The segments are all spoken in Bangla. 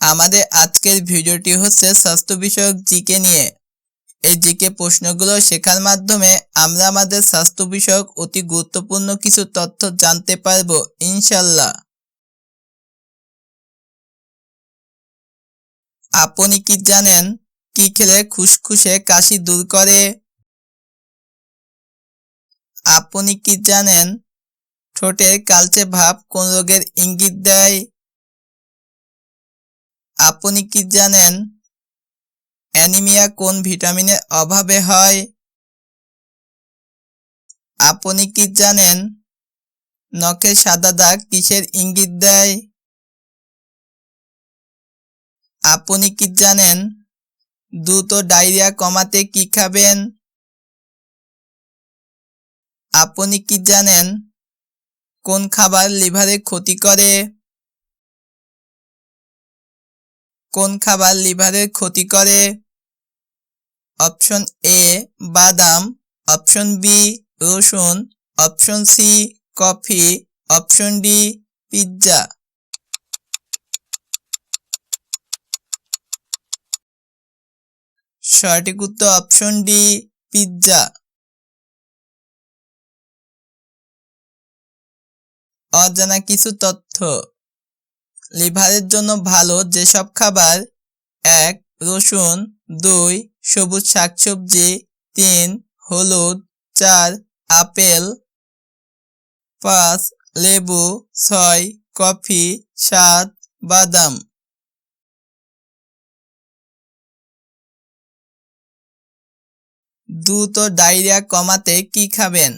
আমাদের আজকের ভিডিওটি হচ্ছে স্বাস্থ্য বিষয়ক জিকে নিয়ে। এই জিকে প্রশ্নগুলো শেখার মাধ্যমে আমরা আমাদের স্বাস্থ্য বিষয়ক অতি গুরুত্বপূর্ণ কিছু তথ্য জানতে পারব ইনশাল্লাহ আপনি কি জানেন কি খেলে খুসখুসে কাশি দূর করে? আপনি কি জানেন ঠোঁটের কালচে ভাব কোন রোগের ইঙ্গিত দেয়? আপনি কি জানেন অ্যানিমিয়া কোন ভিটামিনের অভাবে হয়? আপনি কি জানেন নখের সাদা দাগ কিসের ইঙ্গিত দেয়? আপনি কি জানেন দ্রুত ডায়রিয়া কমাতে কি খাবেন? আপনি কি জানেন কোন খাবার লিভারে ক্ষতি করে? কোন খাবার লিভারের ক্ষতি করে? অপশন এ, বাদাম। অপশন বি, রসুন। Option C, coffee. Option D, pizza. সঠিক উত্তর অপশন ডি, পিৎজা। অজানা কিছু তথ্য। লিভারের জন্য ভালো যেসব খাবার? এক, রসুন। দুই, সবুজ শাকসবজি। তিন, হলুদ। চার, আপেল। পাঁচ, লেবু। ছয়, কফি। সাত, বাদাম। দ্রুত ডায়রিয়া কমাতে কি খাবেন?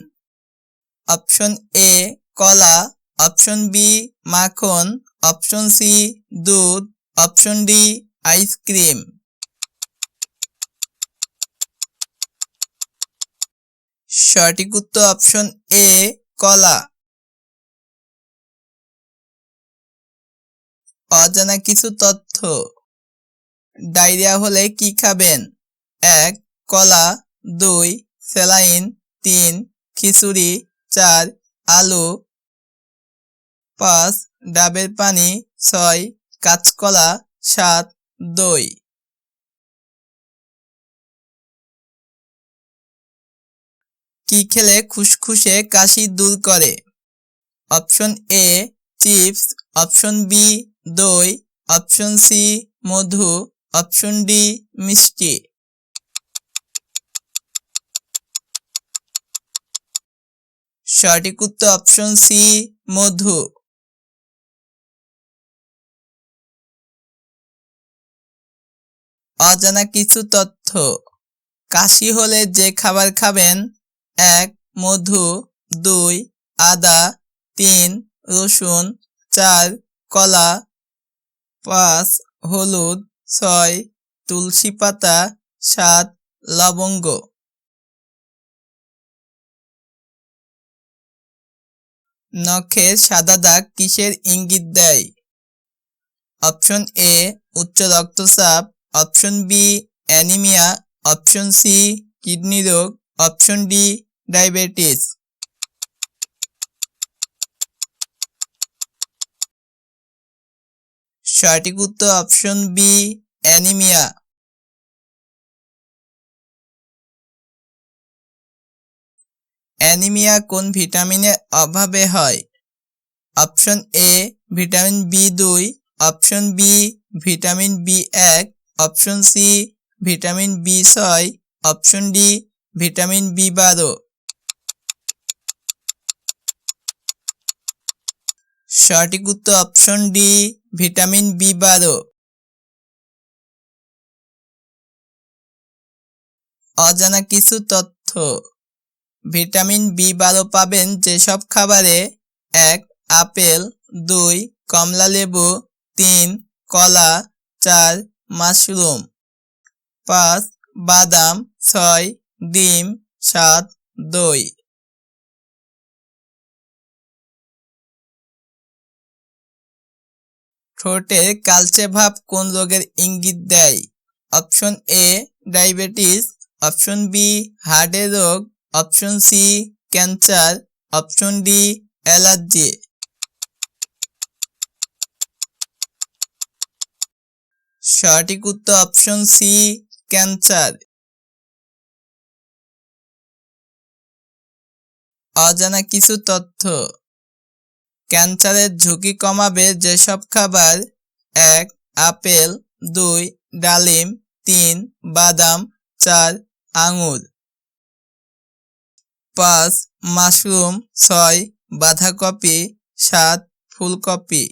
অপশন এ, কলা। অপশন বি, মাখন। অপশন সি দুধ. অপশন ডি আইসক্রিম সঠিক উত্তর অপশন এ কলা। অজানা কিছু তথ্য। ডায়রিয়া হলে কি খাবেন? এক, কলা। দুই, স্যালাইন। তিন, খিচুড়ি। চার, আলু। পাঁচ ডাবের পানি ছয়, কাঁচকলা সাত, দই। কি খেলে খুসখুসে কাশি দূর করে? Option A, chips. Option B, দই। অপশন সি, মধু। অপশন ডি, মিষ্টি। সঠিক উত্তর অপশন সি, মধু। অজানা কিছু তথ্য। কাশি হলে যে খাবার খাবেন, এক, মধু, দুই, আদা, তিন, রসুন, চার, কলা, পাঁচ, হলুদ, ছয়, তুলসী পাতা, সাত, লবঙ্গ। নখের সাদা দাগ কিসের ইঙ্গিত দেয়? অপশন এ, উচ্চ রক্তচাপ option B, anaemia. Option C, kidney রোগ। Option D, diabetes. সঠিক উত্তর অপশন বি, অ্যানিমিয়া। অ্যানিমিয়া কোন ভিটামিনের অভাবে হয়? অপশন এ, ভিটামিন বি দুই। অপশন বি, ভিটামিন বি এক। অপশন সি, ভিটামিন বি ছয়, অপশন ডি, ভিটামিন বি বারো। সঠিক উত্তর অপশন ডি, ভিটামিন বি বারো। অজানা কিছু তথ্য। ভিটামিন বি বারো পাবেন যেসব খাবারে এক, আপেল, দুই, কমলা লেবু, তিন, কলা, চার মাশরুম। পাঁচ, বাদাম, ছয়, ডিম, সাত, দই। ঠোঁটে কালচে ভাব কোন রোগের ইঙ্গিত দেয়? Option A, diabetes. Option B, হার্টের রোগ। Option C, cancer. Option D, allergy. সঠিক উত্তর অপশন সি ক্যান্সার অজানা কিছু তথ্য। ক্যান্সারের ঝুঁকি কমাবে যেসব খাবার। এক, আপেল। দুই, ডালিম। তিন, বাদাম। চার, আঙুর। পাঁচ, মাশরুম। ছয়, বাঁধাকপি। সাত, ফুলকপি।